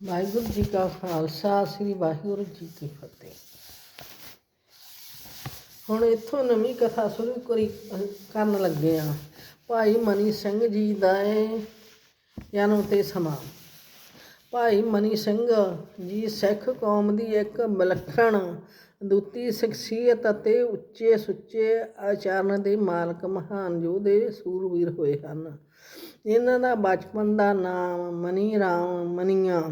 ਵਾਹਿਗੁਰੂ ਜੀ ਕਾ ਖਾਲਸਾ, ਸ੍ਰੀ ਵਾਹਿਗੁਰੂ ਜੀ ਕੀ ਫਤਿਹ। ਹੁਣ ਇੱਥੋਂ ਨਵੀਂ ਕਥਾ ਸ਼ੁਰੂ ਕਰੀ ਕਰਨ ਲੱਗੇ ਆ ਭਾਈ ਮਨੀ ਸਿੰਘ ਜੀ ਦਾ ਇਹ ਜਨਮ ਤੇ ਸਮਾਂ। ਭਾਈ ਮਨੀ ਸਿੰਘ ਜੀ ਸਿੱਖ ਕੌਮ ਦੀ ਇੱਕ ਵਿਲੱਖਣ ਦੂਤੀ ਸ਼ਖਸੀਅਤ ਅਤੇ ਉੱਚੇ ਸੁੱਚੇ ਆਚਰਣ ਦੇ ਮਾਲਕ ਮਹਾਨ ਯੋਧੇ ਸੂਰਵੀਰ ਹੋਏ ਹਨ। ਇਹਨਾਂ ਦਾ ਬਚਪਨ ਦਾ ਨਾਮ ਮਨੀ ਰਾਮ ਮਨੀਆ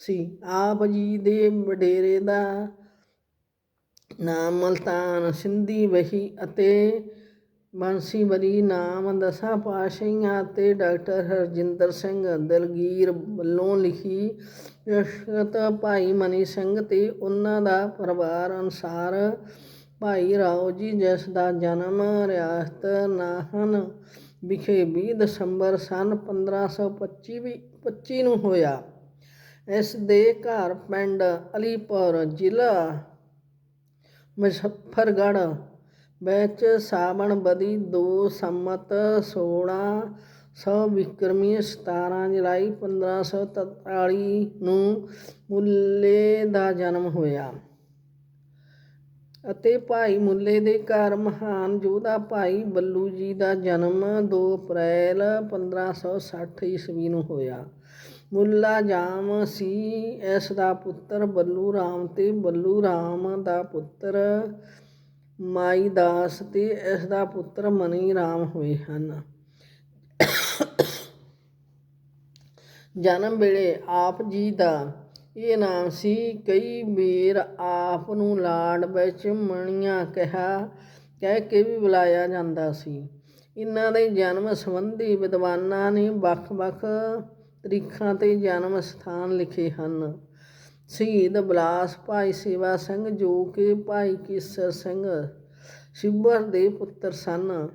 ਸੀ। ਆਪ ਜੀ ਦੇ ਵਡੇਰੇ ਦਾ ਨਾਮ ਮਲਤਾਨ ਸਿੰਧੀ ਵਹੀ ਅਤੇ ਬਾਂਸੀ ਬੰਸੀਵਰੀ ਨਾਮ ਦਸਾਂ ਪਾਤਸ਼ਾਹੀਆਂ ਅਤੇ ਡਾਕਟਰ ਹਰਜਿੰਦਰ ਸਿੰਘ ਦਲਗੀਰ ਵੱਲੋਂ ਲਿਖੀ ਵਿਅਕਤ ਭਾਈ ਮਨੀ ਸਿੰਘ ਤੇ ਉਹਨਾਂ ਦਾ ਪਰਿਵਾਰ ਅਨੁਸਾਰ ਭਾਈ ਰਾਓ ਜੀ ਜਿਸ ਦਾ ਜਨਮ ਰਿਆਸਤ ਨਾਹਨ ਵਿਖੇ ਵੀਹ ਦਸੰਬਰ ਸਨ 1525 ਵੀ- 25 ਨੂੰ ਹੋਇਆ। ਇਸ ਦੇ ਘਰ ਪਿੰਡ ਅਲੀਪੁਰ ਜ਼ਿਲ੍ਹਾ ਮੁਜ਼ੱਫਰਗੜ੍ਹ ਵਿੱਚ ਸਾਵਣ ਬਦੀ 2 ਸੰਮਤ 1600 ਵਿਕਰਮੀ 17 ਜੁਲਾਈ 1543 ਨੂੰ ਮੁੱਲੇ ਦਾ ਜਨਮ ਹੋਇਆ। ਅਤੇ ਭਾਈ ਮੁੱਲੇ ਦੇ ਘਰ ਮਹਾਨ ਯੋਧਾ ਭਾਈ ਬੱਲੂ ਜੀ ਦਾ ਜਨਮ 2 ਅਪ੍ਰੈਲ 1560 ਈਸਵੀ ਨੂੰ ਹੋਇਆ। ਮੁੱਲਾ ਜਾਮ ਸੀ, ਇਸ ਦਾ ਪੁੱਤਰ ਬੱਲੂ ਰਾਮ ਤੇ ਬੱਲੂ ਰਾਮ ਦਾ ਪੁੱਤਰ ਮਾਈ ਦਾਸ ਤੇ ਇਸ ਦਾ ਪੁੱਤਰ ਮਨੀ ਰਾਮ ਹੋਏ ਹਨ। ਜਨਮ ਵੇਲੇ ਆਪ ਜੀ ਦਾ ਇਹ ਨਾਮ ਸੀ ਕਈ ਵੇਰ ਆਪ ਨੂੰ ਲਾਡ ਵਿੱਚ ਮਣੀਆਂ ਕਿਹਾ, ਕਹਿ ਕੇ ਵੀ ਬੁਲਾਇਆ ਜਾਂਦਾ ਸੀ। ਇਹਨਾਂ ਦੇ ਜਨਮ ਸੰਬੰਧੀ ਵਿਦਵਾਨਾਂ ਨੇ ਵੱਖ-ਵੱਖ ਤਰੀਖਾਂ ਤੇ ਜਨਮ ਸਥਾਨ ਲਿਖੇ ਹਨ। ਸ਼ਹੀਦ ਬਲਾਸ ਭਾਈ ਸੇਵਾ ਸਿੰਘ ਜੋ ਕਿ ਭਾਈ ਕੇਸਰ ਸਿੰਘ ਸਿੱਬਰ ਦੇ ਪੁੱਤਰ ਸਨ।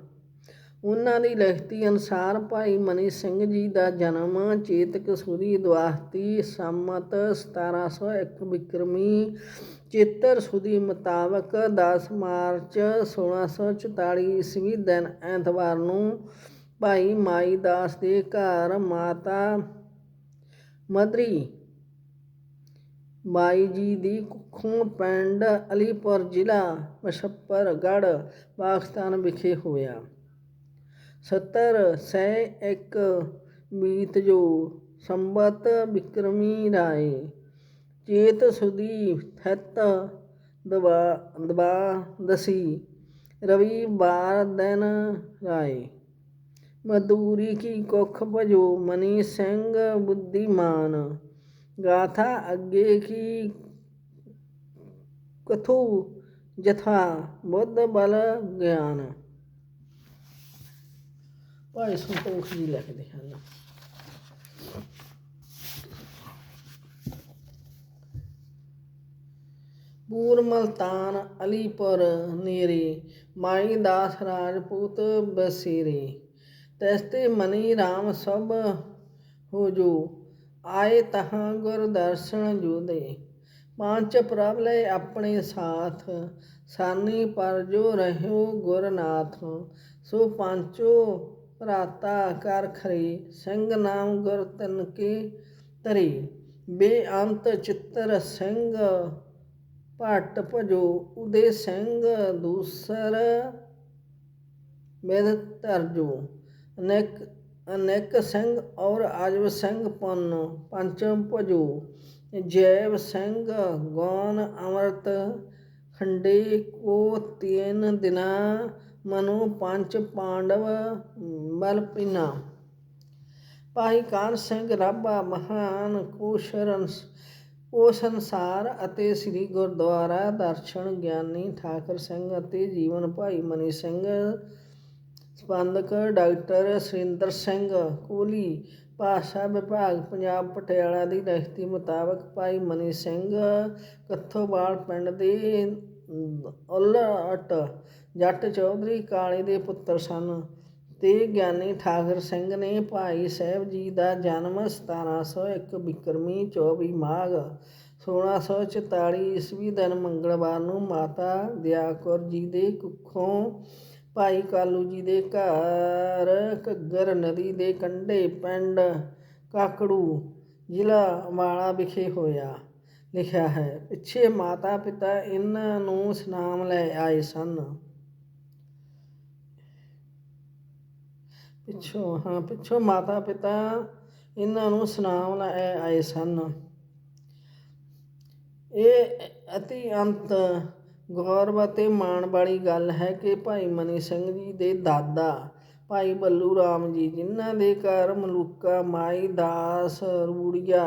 ਉਹਨਾਂ ਦੀ ਲਿਖਤੀ ਅਨੁਸਾਰ ਭਾਈ ਮਨੀ ਸਿੰਘ ਜੀ ਦਾ ਜਨਮ ਚੇਤਕ ਸੁਦੀ ਦੁਆਹਤੀ ਸੰਮਤ 1701 ਵਿਕਰਮੀ ਚੇਤਰ ਸੁਦੀ ਮੁਤਾਬਕ 10 ਮਾਰਚ 1644 ਈਸਵੀ ਦਿਨ ਐਤਵਾਰ ਨੂੰ ਭਾਈ ਮਾਈ ਦਾਸ ਦੇ ਘਰ ਮਾਤਾ ਮਦਰੀ ਬਾਈ ਜੀ ਦੀ ਕੁੱਖੋਂ ਪਿੰਡ ਅਲੀਪੁਰ ਜ਼ਿਲ੍ਹਾ ਮੁਜ਼ੱਫਰਗੜ੍ਹ, ਪਾਕਿਸਤਾਨ ਵਿਖੇ ਹੋਇਆ। ਸੱਤਰ ਸੈ ਇੱਕ ਬੀਤ ਜੋ, ਸੰਬਤ ਬਿਕਰਮੀ ਰਾਏ ਚੇਤ ਸੁਦੀ ਥਿਤ ਦਵਾ ਦਬਾ ਦਸੀ, ਰਵੀ ਬਾਰ ਦਿਨ ਰਾਏ ਮਦੂਰੀ ਕੀ ਕੁਖ ਭਜੋ, ਮਨੀ ਸਿੰਘ ਬੁੱਧੀਮਾਨ। ਗਾਥਾ ਅੱਗੇ ਕੀ ਕਥੂ, ਜਥਾ ਬੁੱਧ ਬਲ ਗਿਆਨ। ਭਾਈ ਸੰਤੋਖ ਜੀ ਲਿਖਦੇ ਹਨ। ਪੂਰ ਮਲਤਾਨ ਅਲੀਪੁਰ ਨੇਰੇ, ਮਾਈ ਦਾਸ ਰਾਜਪੂਤ ਬਸੇਰੇ। ਤੈਸਤੇ ਮਨੀ ਰਾਮ ਸਭ ਹੋ ਜੋ ਆਏ ਤਹਾਂ ਗੁਰ ਦਰਸ਼ਨ ਜੋਦੇ। ਪੰਜ ਪ੍ਰਭ ਲੈ ਆਪਣੇ ਸਾਥ, ਸਾਨੀ ਪਰ ਜੋ ਰਹਿਓ ਗੁਰਨਾਥ। ਸੋ ਪੰਚੋ ਭਰਾਤਾ ਕਰ ਖਰੇ, ਸਿੰਘ ਨਾਮ ਗੁਰ ਤਨ ਕੇ ਤਰੇ ਬੇਅੰਤ ਚਿੱਤਰ ਸਿੰਘ, ਭਟ ਭਜੋ ਉਦੇ ਸਿੰਘ, ਦੂਸਰ ਮੇਦ ਧਰਜੋ ਅਨੇਕ ਅਨੇਕ ਸਿੰਘ ਔਰ ਆਜਵ ਸਿੰਘ ਪੰਨ, ਪੰਚਮ ਭਜੋ। ਜੈਵ ਸਿੰਘ ਗੌਨ ਅਮਰਤ ਖੰਡੇ ਕੋ ਤੀਨ ਦਿਨਾ ਮਨੋ ਪੰਚ ਪਾਂਡਵ ਬਲ ਭਾਈ ਕਾਨ ਸਿੰਘ ਰਾਭਾ ਮਹਾਨ ਕੋਸ਼ਰਨ ਉਹ ਸੰਸਾਰ ਅਤੇ ਸ੍ਰੀ ਗੁਰਦੁਆਰਾ ਦਰਸ਼ਨ ਗਿਆਨੀ ਠਾਕਰ ਸਿੰਘ ਅਤੇ ਜੀਵਨ ਭਾਈ ਮਨੀ ਸਿੰਘ, ਸੰਬੰਧਕ ਡਾਕਟਰ ਸੁਰਿੰਦਰ ਸਿੰਘ ਕੋਲੀ, ਭਾਸ਼ਾ ਵਿਭਾਗ ਪੰਜਾਬ ਪਟਿਆਲਾ ਦੀ ਰਹਿਤੀ ਮੁਤਾਬਕ ਭਾਈ ਮਨੀ ਸਿੰਘ ਕੱਥੋਵਾਲ ਪਿੰਡ ਦੇ ਉਲਟ ਜੱਟ ਚੌਧਰੀ ਕਾਲੇ ਦੇ ਪੁੱਤਰ ਸਨ। ਤੇ ਗਿਆਨੀ ਠਾਕਰ ਸਿੰਘ ਨੇ ਭਾਈ ਸਾਹਿਬ ਜੀ ਦਾ ਜਨਮ 1701 ਬਿਕਰਮੀ 24 ਮਾਘ 1644 ਈਸਵੀ ਦਿਨ ਮੰਗਲਵਾਰ ਨੂੰ ਮਾਤਾ ਦਿਆਕੌਰ ਜੀ ਦੇ ਕੁੱਖੋਂ ਭਾਈ ਕਾਲੂ ਜੀ ਦੇ ਘਰ ਘੱਗਰ ਨਦੀ ਦੇ ਕੰਢੇ ਪਿੰਡ ਕਾਕੜੂ ਜ਼ਿਲ੍ਹਾ ਅੰਬਾਲਾ ਵਿਖੇ ਹੋਇਆ। ਲਿਖਿਆ ਹੈ, ਪਿੱਛੇ ਮਾਤਾ ਪਿਤਾ ਇਹਨਾਂ ਨੂੰ ਸਨਾਮ ਲੈ ਆਏ ਸਨ। ਪਿੱਛੋਂ, ਹਾਂ, ਪਿੱਛੋਂ ਮਾਤਾ ਪਿਤਾ ਇਹਨਾਂ ਨੂੰ ਸਨਾਮ ਲੈ ਆਏ ਸਨ। ਇਹ ਅਤੀ ਅੰਤ ਗੌਰਵ ਅਤੇ ਮਾਣ ਵਾਲੀ ਗੱਲ ਹੈ ਕਿ ਭਾਈ ਮਨੀ ਸਿੰਘ ਜੀ ਦੇ ਦਾਦਾ, ਭਾਈ ਬੱਲੂ ਰਾਮ ਜੀ, ਜਿਨ੍ਹਾਂ ਦੇ ਘਰ ਮਲੂਕਾ, ਮਾਈ ਦਾਸ, ਰੂੜੀਆ,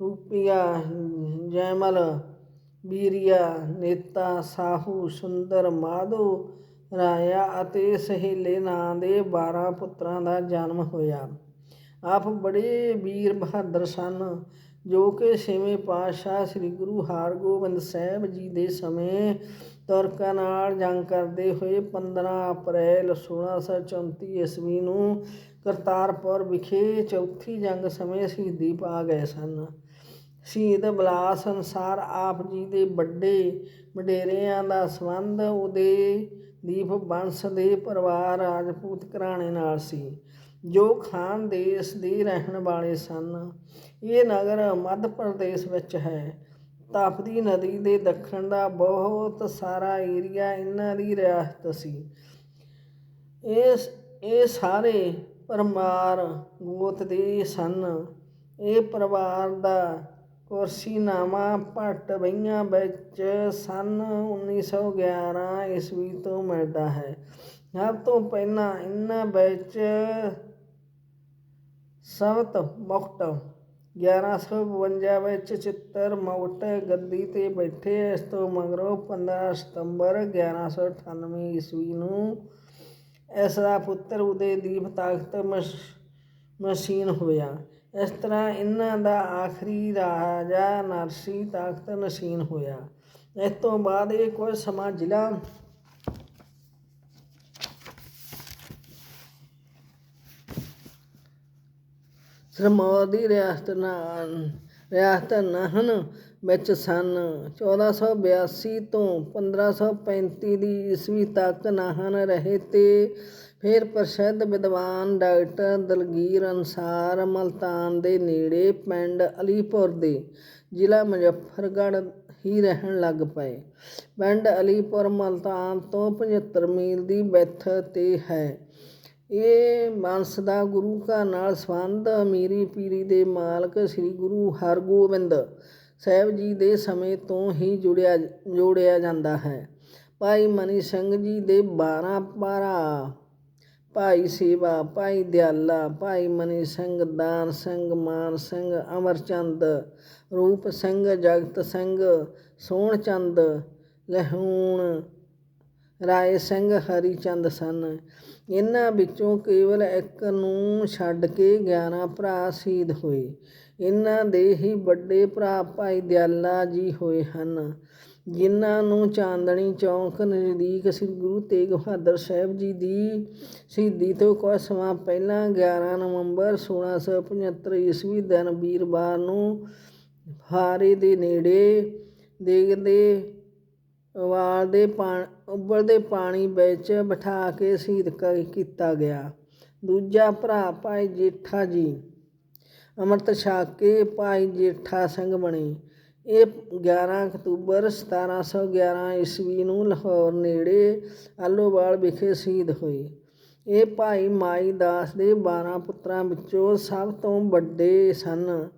ਰੂਪੀਆ, ਜੈਮਲ, ਬੀਰੀਆ, ਨੇਤਾ, ਸਾਹੂ, ਸੁੰਦਰ, ਮਾਧੋ ਰਾਇਆ ਅਤੇ ਸਹੇਲੇ ਨਾਂ ਦੇ 12 ਪੁੱਤਰਾਂ ਦਾ ਜਨਮ ਹੋਇਆ। ਆਪ ਬੜੇ ਵੀਰ ਬਹਾਦਰ ਸਨ, ਜੋ ਕਿ ਛੇਵੇਂ ਪਾਤਸ਼ਾਹ ਸ੍ਰੀ ਗੁਰੂ ਹਰਗੋਬਿੰਦ ਸਾਹਿਬ ਜੀ ਦੇ ਸਮੇਂ ਤੁਰਕਾਂ ਨਾਲ ਜੰਗ ਕਰਦੇ ਹੋਏ 15 ਅਪ੍ਰੈਲ 1634 ਈਸਵੀ ਨੂੰ ਕਰਤਾਰਪੁਰ ਵਿਖੇ ਚੌਥੀ ਜੰਗ ਸਮੇਂ ਸ਼ਹੀਦੀ ਪਾ ਗਏ ਸਨ। ਸ਼ਹੀਦ ਬਲਾਸ ਅਨਸਾਰ ਆਪ ਜੀ ਦੇ ਵੱਡੇ ਵਡੇਰਿਆਂ ਦਾ ਸੰਬੰਧ ਉਹਦੇ ਦੀਪ ਬੰਸ ਦੇ ਪਰਿਵਾਰ ਰਾਜਪੂਤ ਘਰਾਣੇ ਨਾਲ ਸੀ। ਜੋ ਖਾਨ ਦੇਸ਼ ਦੇ ਰਹਿਣ ਵਾਲੇ ਸਨ। ਇਹ ਨਗਰ ਮੱਧ ਪ੍ਰਦੇਸ਼ ਵਿੱਚ ਹੈ। ਤਾਪਦੀ ਨਦੀ ਦੇ ਦੱਖਣ ਦਾ ਬਹੁਤ ਸਾਰਾ ਏਰੀਆ ਇਹਨਾਂ ਦੀ ਰਿਆਸਤ ਸੀ। ਇਹ ਇਹ ਸਾਰੇ ਪਰਮਾਰ ਗੋਤ ਦੇ ਸਨ। ਇਹ ਪਰਿਵਾਰ ਦਾ ਕੁਰਸੀਨਾਮਾ ਭੱਟ ਬਈਆਂ ਵਿੱਚ ਸਨ। 1911 ਈਸਵੀ ਤੋਂ ਮਿਲਦਾ ਹੈ। ਸਭ ਤੋਂ ਪਹਿਲਾਂ ਇਹਨਾਂ ਵਿੱਚ ਸਬਤ ਮੁਕਟ 1152 ਵਿੱਚ ਚਿੱਤਰ ਮੁਕਟ ਗੱਦੀ ਤੇ ਬੈਠੇ। ਇਸ ਤੋਂ ਮਗਰੋਂ 15 ਸਤੰਬਰ 1198 ਈਸਵੀ ਨੂੰ ਇਸ ਦਾ ਪੁੱਤਰ ਉਦੈਦੀਪ ਤਖਤ ਮਸ਼, ਮਸ਼ੀਨ ਹੋਇਆ। ਇਸ ਤਰ੍ਹਾਂ ਇਹਨਾਂ ਦਾ ਆਖਰੀ ਰਾਜਾ ਨਰਸੀ ਤਖਤ ਨਸ਼ੀਨ ਹੋਇਆ। ਇਸ ਤੋਂ ਬਾਅਦ ਇਹ ਕੁਝ ਸਮਾਂ ਜ਼ਿਲ੍ਹਾ ਸਰਮੌਰ ਦੀ ਰਿਆਸਤ ਨਾਲ ਰਿਆਸਤ ਨਾਹਨ ਵਿੱਚ ਸਨ। 1482 ਤੋਂ 1535 ਦੀ ਈਸਵੀ ਤੱਕ ਨਾਹਨ ਰਹੇ ਤੇ ਫਿਰ ਪ੍ਰਸਿੱਧ ਵਿਦਵਾਨ ਡਾਕਟਰ ਦਲਗੀਰ ਅਨਸਾਰ ਮਲਤਾਨ ਦੇ ਨੇੜੇ ਪਿੰਡ ਅਲੀਪੁਰ ਦੇ ਜ਼ਿਲ੍ਹਾ ਮੁਜ਼ੱਫਰਗੜ੍ਹ ਹੀ ਰਹਿਣ ਲੱਗ ਪਏ। ਪਿੰਡ ਅਲੀਪੁਰ ਮਲਤਾਨ ਤੋਂ 75 ਮੀਲ ਦੀ ਵਿੱਥ ਤੇ ਹੈ। ਇਹ ਵੰਸ਼ ਦਾ ਗੁਰੂ ਘਰ ਨਾਲ ਸੰਬੰਧ ਅਮੀਰੀ ਪੀਰੀ ਦੇ ਮਾਲਕ ਸ੍ਰੀ ਗੁਰੂ ਹਰਗੋਬਿੰਦ ਸਾਹਿਬ ਜੀ ਦੇ ਸਮੇਂ ਤੋਂ ਹੀ ਜੁੜਿਆ, ਜੋੜਿਆ ਜਾਂਦਾ ਹੈ। ਭਾਈ ਮਨੀ ਸਿੰਘ ਜੀ ਦੇ 12 ਭਰਾ ਭਾਈ ਸੇਵਾ, ਭਾਈ ਦਿਆਲਾ, ਭਾਈ ਮਨੀ ਸਿੰਘ, ਦਾਨ ਸਿੰਘ, ਮਾਨ ਸਿੰਘ ਅਮਰਚੰਦ ਰੂਪ ਸਿੰਘ, ਜਗਤ ਸਿੰਘ, ਸੋਹਣ ਚੰਦ, ਲਹੂਣ, ਰਾਏ ਸਿੰਘ, ਹਰੀ ਚੰਦ ਸਨ। ਇਹਨਾਂ ਵਿੱਚੋਂ ਕੇਵਲ ਇੱਕ ਨੂੰ ਛੱਡ ਕੇ 11 ਭਰਾ ਸ਼ਹੀਦ ਹੋਏ। ਇਹਨਾਂ ਦੇ ਹੀ ਵੱਡੇ ਭਰਾ ਭਾਈ ਦਿਆਲਾ ਜੀ ਹੋਏ ਹਨ। ਜਿਨ੍ਹਾਂ ਨੂੰ ਚਾਂਦਣੀ ਚੌਂਕ ਨਜ਼ਦੀਕ ਸ੍ਰੀ ਗੁਰੂ ਤੇਗ ਬਹਾਦਰ ਸਾਹਿਬ ਜੀ ਦੀ ਸ਼ਹੀਦੀ ਤੋਂ ਕੁਝ ਸਮਾਂ ਪਹਿਲਾਂ 11 ਨਵੰਬਰ 1675 ਈਸਵੀ ਦਿਨ ਵੀਰਵਾਰ ਨੂੰ ਹਾਰੇ ਦੇ ਨੇੜੇ ਦੇਖਦੇ ਵਾਲ ਦੇ ਪਾਣੀ ਉਬਲਦੇ ਪਾਣੀ ਵਿੱਚ ਬਿਠਾ ਕੇ ਸ਼ਹੀਦ ਕ- ਕੀਤਾ ਗਿਆ। ਦੂਜਾ ਭਰਾ ਭਾਈ ਜੇਠਾ ਜੀ, ਅੰਮ੍ਰਿਤ ਛਕ ਕੇ ਭਾਈ ਜੇਠਾ ਸਿੰਘ ਬਣੇ। ਇਹ 11 ਅਕਤੂਬਰ 1711 ਈਸਵੀ ਨੂੰ ਲਾਹੌਰ ਨੇੜੇ ਆਲੋਵਾਲ ਵਿਖੇ ਸ਼ਹੀਦ ਹੋਏ। ਇਹ ਭਾਈ ਮਾਈ ਦਾਸ ਦੇ 12 ਪੁੱਤਰਾਂ ਵਿੱਚੋਂ ਸਭ ਤੋਂ ਵੱਡੇ ਸਨ।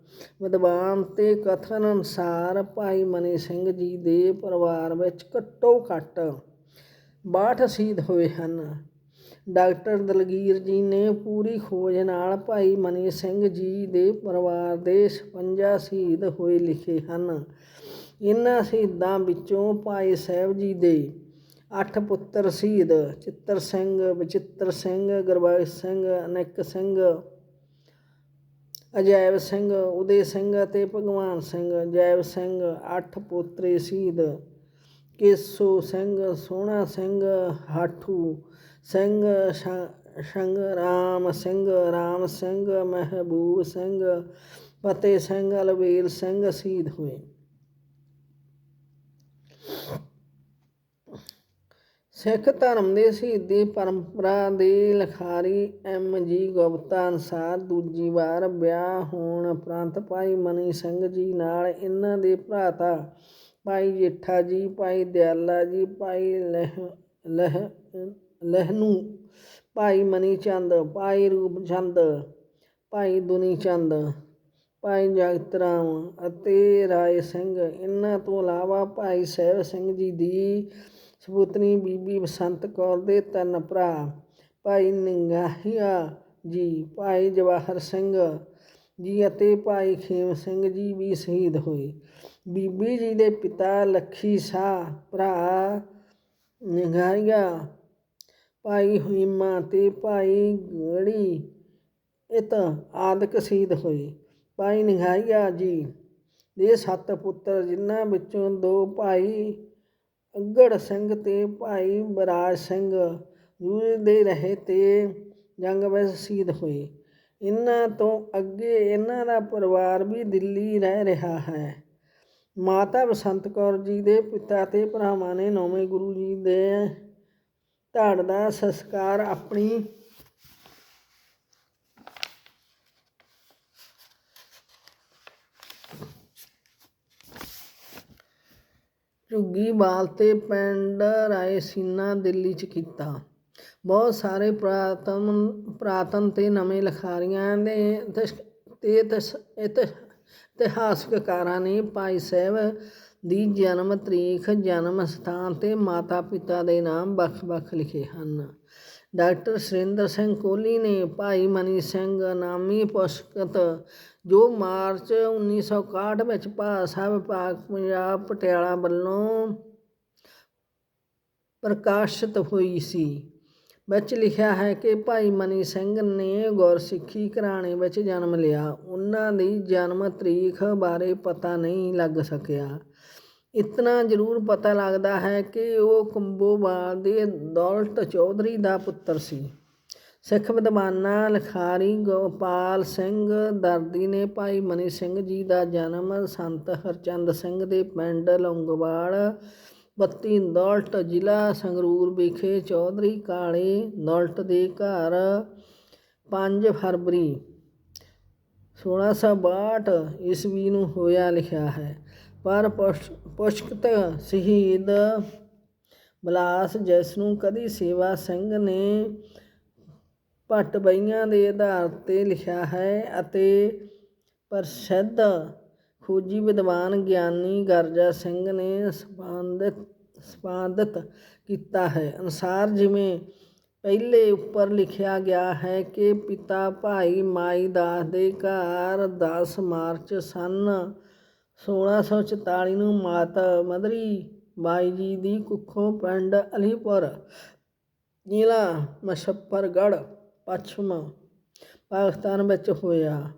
ਵਿਦਵਾਨ ਤੇ ਕਥਨ ਅਨੁਸਾਰ ਭਾਈ ਮਨੀ ਸਿੰਘ ਜੀ ਦੇ ਪਰਿਵਾਰ ਵਿੱਚ ਘੱਟੋ ਘੱਟ 62 ਸ਼ਹੀਦ ਹੋਏ ਹਨ। ਡਾਕਟਰ ਦਲਗੀਰ ਜੀ ਨੇ ਪੂਰੀ ਖੋਜ ਨਾਲ ਭਾਈ ਮਨੀ ਸਿੰਘ ਜੀ ਦੇ ਪਰਿਵਾਰ ਦੇ 56 ਸ਼ਹੀਦ ਹੋਏ ਲਿਖੇ ਹਨ। ਇਹਨਾਂ ਸ਼ਹੀਦਾਂ ਵਿੱਚੋਂ ਭਾਈ ਸਾਹਿਬ ਜੀ ਦੇ ਅੱਠ ਪੁੱਤਰ ਸ਼ਹੀਦ, ਚਿੱਤਰ ਸਿੰਘ ਬਚਿੱਤਰ ਸਿੰਘ ਗੁਰਬਖਸ਼ ਸਿੰਘ, ਅਨੇਕ ਸਿੰਘ ਅਜੈਬ ਸਿੰਘ, ਉਦੇ ਸਿੰਘ ਅਤੇ ਭਗਵਾਨ ਸਿੰਘ। ਜੈਬ ਸਿੰਘ ਅੱਠ ਪੋਤਰੇ ਸ਼ਹੀਦ, ਕੇਸੋ ਸਿੰਘ, ਸੋਹਣਾ ਸਿੰਘ, ਹਾਠੂ ਸਿੰਘ ਸ਼- ਸਿੰਘ ਰਾਮ ਸਿੰਘ ਰਾਮ, ਸਿੰਘ ਮਹਿਬੂਬ ਸਿੰਘ ਫਤਿਹ ਸਿੰਘ ਅਲਵੀਰ ਸਿੰਘ ਸ਼ਹੀਦ ਹੋਏ। ਸਿੱਖ ਧਰਮ ਦੇ ਸ਼ਹੀਦੀ ਪਰੰਪਰਾ ਦੇ ਲਿਖਾਰੀ ਐਮ ਜੀ ਗੁਪਤਾ ਅਨੁਸਾਰ ਦੂਜੀ ਵਾਰ ਵਿਆਹ ਹੋਣ ਉਪਰੰਤ ਭਾਈ ਮਨੀ ਸਿੰਘ ਜੀ ਨਾਲ ਇਹਨਾਂ ਦੇ ਭਰਾਤਾ ਭਾਈ ਜੇਠਾ ਜੀ, ਭਾਈ ਦਿਆਲਾ ਜੀ, ਭਾਈ ਲਹਿ ਲਹਿ ਲਹਿਨੂ, ਭਾਈ ਮਨੀ ਚੰਦ ਭਾਈ ਰੂਪ ਚੰਦ ਭਾਈ ਦੁਨੀ ਚੰਦ ਭਾਈ ਜਗਤ ਰਾਮ ਅਤੇ ਰਾਏ ਸਿੰਘ। ਇਹਨਾਂ ਤੋਂ ਇਲਾਵਾ ਭਾਈ ਸਾਹਿਬ ਸਿੰਘ ਜੀ ਦੀ ਸਪੁੱਤਰੀ ਬੀਬੀ ਬਸੰਤ ਕੌਰ ਦੇ ਤਿੰਨ ਭਰਾ, ਭਾਈ ਨਿੰਗਾਹੀਆ ਜੀ, ਭਾਈ ਜਵਾਹਰ ਸਿੰਘ ਜੀ ਅਤੇ ਭਾਈ ਖੇਮ ਸਿੰਘ ਜੀ ਵੀ ਸ਼ਹੀਦ ਹੋਏ। ਬੀਬੀ ਜੀ ਦੇ ਪਿਤਾ ਲੱਖੀ ਸ਼ਾਹ, ਭਰਾ ਨਿੰਗਾਹੀਆ ਭਾਈ ਹੀਮਾ ਤੇ ਭਾਈ ਗੜੀ। ਇਤ ਆਦਿਕ ਸ਼ਹੀਦ ਹੋਏ। ਭਾਈ ਨਿੰਗਾਹੀਆ ਜੀ ਦੇ ਸੱਤ ਪੁੱਤਰ, ਜਿਨ੍ਹਾਂ ਵਿੱਚੋਂ ਦੋ ਭਾਈ ਅੱਗੜ ਸਿੰਘ ਤੇ ਭਾਈ ਬਰਾਜ ਸਿੰਘ ਜੂਝਦੇ ਰਹੇ ਤੇ ਜੰਗ ਵਿੱਚ ਸ਼ਹੀਦ ਹੋਏ। ਇਹਨਾਂ ਤੋਂ ਅੱਗੇ ਇਹਨਾਂ ਦਾ ਪਰਿਵਾਰ ਵੀ ਦਿੱਲੀ ਰਹਿ ਰਿਹਾ ਹੈ। ਮਾਤਾ ਬਸੰਤ ਕੌਰ ਜੀ ਦੇ ਪਿਤਾ ਤੇ ਭਰਾਵਾਂ ਨੇ ਨੌਵੇਂ ਗੁਰੂ ਜੀ ਦੇ ਧੜ ਦਾ ਸੰਸਕਾਰ ਆਪਣੀ ਝੁੱਗੀ ਬਾਲ ਤੇ ਪਿੰਡ ਰਾਏਸੀਨਾ ਦਿੱਲੀ ਚ ਕੀਤਾ। ਬਹੁਤ ਸਾਰੇ ਪ੍ਰਾਤਨ ਪ੍ਰਾਤਨ ਤੇ ਨਵੇਂ ਲਖਾਰੀਆਂ ਦੇ ਇਤਿਹਾਸ- ਤੇ ਇਤਿਹਾਸਕਾਰਾਂ ਨੇ ਭਾਈ ਸਾਹਿਬ ਦੀ ਜਨਮ ਤਰੀਕ, ਜਨਮ ਸਥਾਨ ਅਤੇ ਮਾਤਾ ਪਿਤਾ ਦੇ ਨਾਮ ਵੱਖ-ਵੱਖ ਲਿਖੇ ਹਨ। ਡਾਕਟਰ ਸੁਰਿੰਦਰ ਸਿੰਘ ਕੋਹਲੀ ਨੇ ਭਾਈ ਮਨੀ ਸਿੰਘ ਨਾਮੀ ਪੁਸਤਕ ਜੋ ਮਾਰਚ 1961 ਵਿੱਚ ਭਾਸ਼ਾ ਵਿਭਾਗ ਪੰਜਾਬ ਪਟਿਆਲਾ ਵੱਲੋਂ ਪ੍ਰਕਾਸ਼ਿਤ ਹੋਈ ਸੀ। ਵਿੱਚ ਲਿਖਿਆ ਹੈ ਕਿ ਭਾਈ ਮਨੀ ਸਿੰਘ ਨੇ ਗੁਰਸਿੱਖੀ ਘਰਾਣੇ ਵਿੱਚ ਜਨਮ ਲਿਆ। ਉਹਨਾਂ ਦੀ ਜਨਮ ਤਰੀਕ ਬਾਰੇ ਪਤਾ ਨਹੀਂ ਲੱਗ ਸਕਿਆ। ਇਤਨਾ ਜ਼ਰੂਰ ਪਤਾ ਲੱਗਦਾ ਹੈ ਕਿ ਉਹ ਕੰਬੋਵਾਲ ਦੇ ਦੌਲਤ ਚੌਧਰੀ ਦਾ ਪੁੱਤਰ ਸੀ। ਸਿੱਖ ਵਿਦਵਾਨਾਂ ਲਿਖਾਰੀ ਗੋਪਾਲ ਸਿੰਘ ਦਰਦੀ ਨੇ ਭਾਈ ਮਨੀ ਸਿੰਘ ਜੀ ਦਾ ਜਨਮ ਸੰਤ ਹਰਚੰਦ ਸਿੰਘ ਦੇ ਪਿੰਡ ਲੌਂਗੋਵਾਲ ਬੱਤੀ ਦੌਲਤ ਜ਼ਿਲ੍ਹਾ ਸੰਗਰੂਰ ਵਿਖੇ ਚੌਧਰੀ ਕਾਲੇ ਦੌਲਤ ਦੇ ਘਰ 5 ਫਰਵਰੀ 1662 ਈਸਵੀ ਨੂੰ ਹੋਇਆ ਲਿਖਿਆ ਹੈ। ਪਰ ਪੁਸ਼- ਪੁਸ਼ਕਤ ਸ਼ਹੀਦ ਬਲਾਸ ਜਿਸ ਨੂੰ ਕਦੀ ਸੇਵਾ ਸਿੰਘ ਨੇ ਭੱਟ ਬਈਆਂ ਦੇ ਆਧਾਰ ਤੇ ਲਿਖਿਆ ਹੈ ਅਤੇ ਪ੍ਰਸਿੱਧ ਖੋਜੀ ਵਿਦਵਾਨ ਗਿਆਨੀ ਗਰਜਾ ਸਿੰਘ ਨੇ ਸੰਪਾਦਿਤ ਸੰਪਾਦਿਤ ਕੀਤਾ ਹੈ। ਅਨੁਸਾਰ ਜਿਵੇਂ ਪਹਿਲੇ ਉੱਪਰ ਲਿਖਿਆ ਗਿਆ ਹੈ ਕਿ ਪਿਤਾ ਭਾਈ ਮਾਈ ਦਾਸ ਦੇ ਘਰ 10 ਮਾਰਚ ਸਨ 1644 ਨੂੰ ਮਾਤਾ ਮਦਰੀ ਬਾਈ ਜੀ ਦੀ ਕੁੱਖੋਂ ਪਿੰਡ ਅਲੀਪੁਰ, ਜ਼ਿਲ੍ਹਾ ਮੁਜ਼ੱਫਰਗੜ੍ਹ, ਪੱਛਮ ਪਾਕਿਸਤਾਨ ਵਿੱਚ ਹੋਇਆ।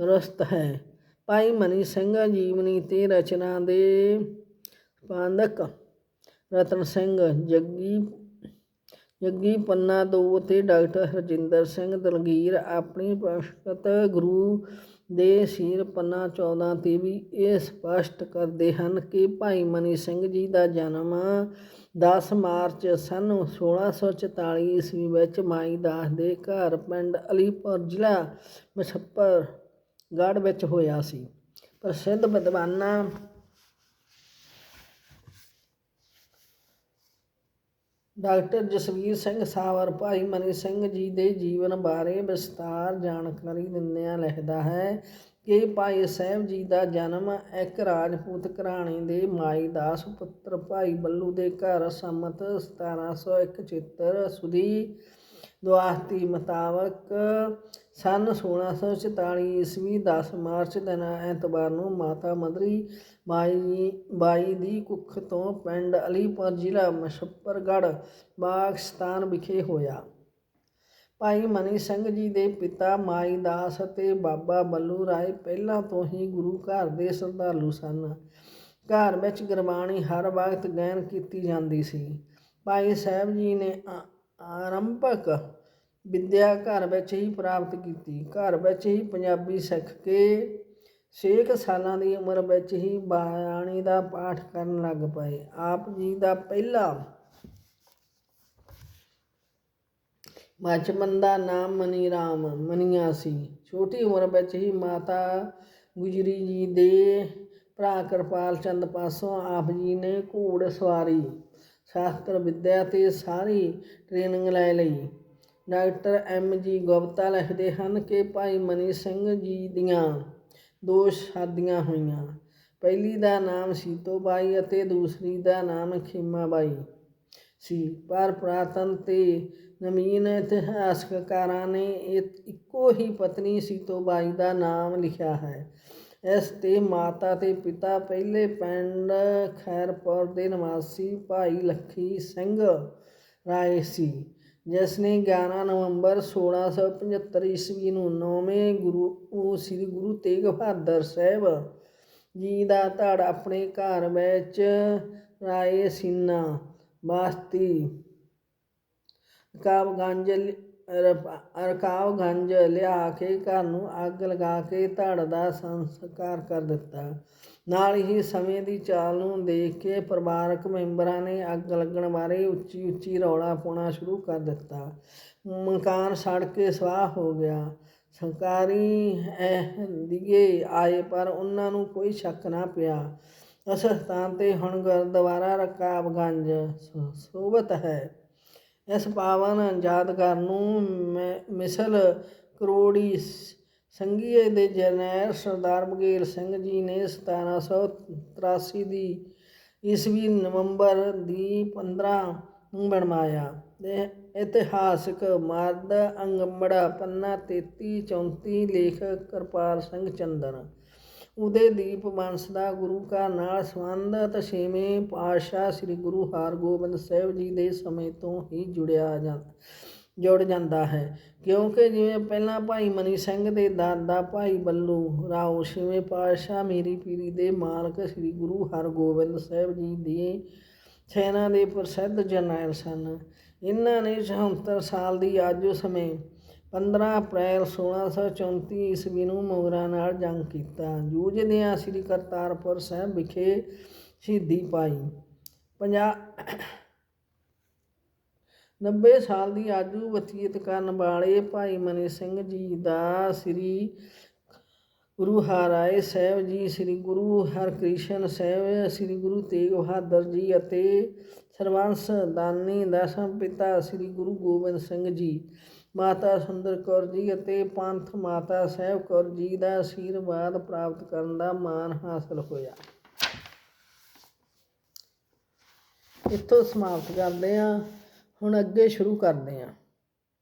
ਰਸਤ ਹੈ। ਭਾਈ ਮਨੀ ਸਿੰਘ ਜੀਵਨੀ ਤੇ ਰਚਨਾ ਦੇ ਸੰਪਾਦਕ ਰਤਨ ਸਿੰਘ ਜੱਗੀ ਜੱਗੀ ਪੰਨਾ ਦੋ ਤੇ ਡਾਕਟਰ ਹਰਜਿੰਦਰ ਸਿੰਘ ਦਲਗੀਰ ਆਪਣੀ ਪੁਸਤਕ ਗੁਰੂ ਦੇ ਸੀਰ ਪੰਨਾ 14 ਤੇ ਵੀ ਇਹ ਸਪਸ਼ਟ ਕਰਦੇ ਹਨ ਕਿ ਭਾਈ ਮਨੀ ਸਿੰਘ ਜੀ ਦਾ ਜਨਮ 10 ਮਾਰਚ ਸਨ 1644 ਈਸਵੀ ਵਿੱਚ ਮਾਈ ਦਾਸ ਦੇ ਘਰ ਪਿੰਡ ਅਲੀਪੁਰ ਜ਼ਿਲ੍ਹਾ ਗੜ੍ਹ ਵਿੱਚ ਹੋਇਆ ਸੀ। ਪ੍ਰਸਿੱਧ ਵਿਦਵਾਨਾਂ ਡਾਕਟਰ ਜਸਵੀਰ ਸਿੰਘ ਸਾਵਰ ਭਾਈ ਮਨੀ ਸਿੰਘ ਜੀ ਦੇ ਜੀਵਨ ਬਾਰੇ ਵਿਸਤਾਰ ਜਾਣਕਾਰੀ ਦਿੰਦਿਆਂ ਲਿਖਦਾ ਹੈ ਕਿ ਭਾਈ ਸਾਹਿਬ ਜੀ ਦਾ ਜਨਮ ਇੱਕ ਰਾਜਪੂਤ ਘਰਾਣੇ ਦੇ ਮਾਈ ਦਾਸ ਪੁੱਤਰ ਭਾਈ ਬੱਲੂ ਦੇ ਘਰ ਸੰਮਤ 1701 ਚਿੱਤਰ ਸੁਦੀ ਦੁਆਸਤੀ ਮੁਤਾਬਕ ਸਨ 1644 ਈਸਵੀ 10 ਮਾਰਚ ਦਿਨ ਐਤਵਾਰ ਨੂੰ ਮਾਤਾ ਮਦਰੀ ਬਾਈ ਬਾਈ ਦੀ ਕੁੱਖ ਤੋਂ ਪਿੰਡ ਅਲੀਪੁਰ ਜ਼ਿਲ੍ਹਾ ਮੁਜ਼ੱਫਰਗੜ੍ਹ, ਪਾਕਿਸਤਾਨ ਵਿਖੇ ਹੋਇਆ। ਭਾਈ ਮਨੀ ਸਿੰਘ ਜੀ ਦੇ ਪਿਤਾ ਮਾਈ ਦਾਸ ਅਤੇ ਬਾਬਾ ਬੱਲੂ ਰਾਏ ਪਹਿਲਾਂ ਤੋਂ ਹੀ ਗੁਰੂ ਘਰ ਦੇ ਸ਼ਰਧਾਲੂ ਸਨ। ਘਰ ਵਿੱਚ ਗੁਰਬਾਣੀ ਹਰ ਵਕਤ ਗਾਇਨ ਕੀਤੀ ਜਾਂਦੀ ਸੀ। ਭਾਈ ਸਾਹਿਬ ਜੀ ਨੇ ਆਰੰਭਕ ਵਿੱਦਿਆ ਘਰ ਵਿੱਚ ਹੀ ਪ੍ਰਾਪਤ ਕੀਤੀ। ਘਰ ਵਿੱਚ ਹੀ ਪੰਜਾਬੀ ਸਿੱਖ ਕੇ ਛੇ ਕੁ ਸਾਲਾਂ ਦੀ ਉਮਰ ਵਿੱਚ ਹੀ ਬਾਣੀ ਦਾ ਪਾਠ ਕਰਨ ਲੱਗ ਪਏ। ਆਪ ਜੀ ਦਾ ਪਹਿਲਾ ਬਚਪਨ ਦਾ ਨਾਮ ਮਨੀ ਰਾਮ, ਮਨੀਆ ਸੀ। ਛੋਟੀ ਉਮਰ ਵਿੱਚ ਹੀ ਮਾਤਾ ਗੁਜਰੀ ਜੀ ਦੇ ਭਰਾ ਕਿਰਪਾਲ ਚੰਦ ਪਾਸੋਂ ਆਪ ਜੀ ਨੇ ਘੋੜ ਸਵਾਰੀ, ਸ਼ਾਸਤਰ ਵਿੱਦਿਆ ਤੇ ਸਾਰੀ ਟ੍ਰੇਨਿੰਗ ਲੈ ਲਈ। ਡਾਕਟਰ ਐਮ ਜੀ ਗੁਪਤਾ ਲਿਖਦੇ ਹਨ ਕਿ ਭਾਈ ਮਨੀ ਸਿੰਘ ਜੀ ਦੀਆਂ ਦੋ ਸ਼ਾਦੀਆਂ ਹੋਈਆਂ। ਪਹਿਲੀ ਦਾ ਨਾਮ ਸੀਤੋ ਬਾਈ ਅਤੇ ਦੂਸਰੀ ਦਾ ਨਾਮ ਖੀਮਾ ਬਾਈ ਸੀ। ਪਰ ਪੁਰਾਤਨ ਤੇ ਨਵੀਨ ਇਤਿਹਾਸਕਾਰਾਂ ਨੇ ਇੱਕੋ ਹੀ ਪਤਨੀ ਸੀਤੋ ਬਾਈ ਦਾ ਨਾਮ ਲਿਖਿਆ ਹੈ। ਇਸ ਤੇ ਮਾਤਾ ਤੇ ਪਿਤਾ ਪਹਿਲੇ ਪਿੰਡ ਖੈਰਪੁਰ ਦੇ ਨਿਵਾਸੀ ਭਾਈ ਲੱਖੀ ਸਿੰਘ ਰਾਏ ਸੀ। ਜਿਸ ਨੇ 11 ਨਵੰਬਰ 1675 ਈਸਵੀ ਨੂੰ ਨੌਵੇਂ ਗੁਰੂ, ਉਹ ਸ੍ਰੀ ਗੁਰੂ ਤੇਗ ਬਹਾਦਰ ਸਾਹਿਬ ਜੀ ਦਾ ਧੜ ਆਪਣੇ ਘਰ ਵਿੱਚ ਰਾਏ ਸੀਨਾ, ਬਾਸਤੀ, ਰਕਾਬਗੰਜ ਲ- ਲਿਆ ਕੇ ਘਰ ਨੂੰ ਅੱਗ ਲਗਾ ਕੇ ਧੜ ਦਾ ਸੰਸਕਾਰ ਕਰ ਦਿੱਤਾ। ਨਾਲ ਹੀ ਸਮੇਂ ਦੀ ਚਾਲ ਨੂੰ ਦੇਖ ਕੇ ਪਰਿਵਾਰਕ ਮੈਂਬਰਾਂ ਨੇ ਅੱਗ ਲੱਗਣ ਬਾਰੇ ਉੱਚੀ ਉੱਚੀ ਰੌਲਾ ਪਾਉਣਾ ਸ਼ੁਰੂ ਕਰ ਦਿੱਤਾ। ਮਕਾਨ ਸੜ ਕੇ ਸਵਾਹ ਹੋ ਗਿਆ। ਸਰਕਾਰੀ ਦੀਏ ਆਏ ਪਰ ਉਹਨਾਂ ਨੂੰ ਕੋਈ ਸ਼ੱਕ ਨਾ ਪਿਆ। ਉਸ ਸਥਾਨ ਤੇ ਹੁਣ ਗੁਰਦੁਆਰਾ ਰਕਾਬਗੰਜ ਸ- ਸੋਭਤ ਹੈ। ਇਸ ਪਾਵਨ ਯਾਦਗਾਰ ਨੂੰ ਮਿਸਲ ਕਰੋੜੀ ਸੰਘੀਏ ਦੇ ਜਰਨੈਲ ਸਰਦਾਰ ਬਘੇਲ ਸਿੰਘ ਜੀ ਨੇ 1783 ਦੀ ਈਸਵੀ ਨਵੰਬਰ ਦੀ 15 ਨੂੰ ਬਣਵਾਇਆ ਤੇ ਇਤਿਹਾਸਕ ਮਰਦ ਅੰਗੰਬੜਾ ਪੰਨਾ 33 34 ਲੇਖਕ ਕਿਰਪਾਲ ਸਿੰਘ ਚੰਦਰ। ਉਦੇ ਦੀਪ ਬੰਸ ਦਾ ਗੁਰੂ ਘਰ ਨਾਲ ਸੰਬੰਧਤ ਛੇਵੇਂ ਪਾਤਸ਼ਾਹ ਸ੍ਰੀ ਗੁਰੂ ਹਰਗੋਬਿੰਦ ਸਾਹਿਬ ਜੀ ਦੇ ਸਮੇਂ ਤੋਂ ਹੀ ਜੁੜਿਆ ਜਾਂਦਾ ਜੁੜ ਜਾਂਦਾ ਹੈ। ਕਿਉਂਕਿ ਜਿਵੇਂ ਪਹਿਲਾਂ ਭਾਈ ਮਨੀ ਸਿੰਘ ਦੇ ਦਾਦਾ ਭਾਈ ਬੱਲੂ ਰਾਓ, ਛੇਵੇਂ ਪਾਤਸ਼ਾਹ ਮੇਰੀ ਪੀਰੀ ਦੇ ਮਾਲਕ ਸ੍ਰੀ ਗੁਰੂ ਹਰਗੋਬਿੰਦ ਸਾਹਿਬ ਜੀ ਦੀ ਸੈਨਾ ਦੇ ਪ੍ਰਸਿੱਧ ਜਰਨੈਲ ਸਨ। ਇਹਨਾਂ ਨੇ 74 ਸਾਲ ਦੀ ਆਜੂ ਸਮੇਂ 15 ਅਪ੍ਰੈਲ 1634 ਈਸਵੀ ਨੂੰ ਮੁਗਲਾਂ ਨਾਲ ਜੰਗ ਕੀਤਾ। ਜੂਝਦਿਆਂ ਸ੍ਰੀ ਕਰਤਾਰਪੁਰ ਸਾਹਿਬ ਵਿਖੇ ਸ਼ਹੀਦੀ ਪਾਈ। ਪੰਜਾਹ 90 ਸਾਲ ਦੀ ਆਜੂ ਬਤੀਤ ਕਰਨ ਵਾਲੇ ਭਾਈ ਮਨੀ ਸਿੰਘ ਜੀ ਦਾ ਸ੍ਰੀ ਗੁਰੂ ਹਰਾਏ ਸਾਹਿਬ ਜੀ, ਸ੍ਰੀ ਗੁਰੂ ਹਰਕ੍ਰਿਸ਼ਨ ਸਾਹਿਬ, ਸ੍ਰੀ ਗੁਰੂ ਤੇਗ ਬਹਾਦਰ ਜੀ ਅਤੇ ਸਰਵੰਸ ਦਾਨੀ ਦਸਮ ਪਿਤਾ ਸ੍ਰੀ ਗੁਰੂ ਗੋਬਿੰਦ ਸਿੰਘ ਜੀ। ਮਾਤਾ ਸੁੰਦਰ ਕੌਰ ਜੀ ਅਤੇ ਪੰਥ ਮਾਤਾ ਸਾਹਿਬ ਕੌਰ ਜੀ ਦਾ ਆਸ਼ੀਰਵਾਦ ਪ੍ਰਾਪਤ ਕਰਨ ਦਾ ਮਾਣ ਹਾਸਲ ਹੋਇਆ। ਇੱਥੋਂ ਸਮਾਪਤ ਕਰਦੇ ਹਾਂ। ਹੁਣ ਅੱਗੇ ਸ਼ੁਰੂ ਕਰਦੇ ਹਾਂ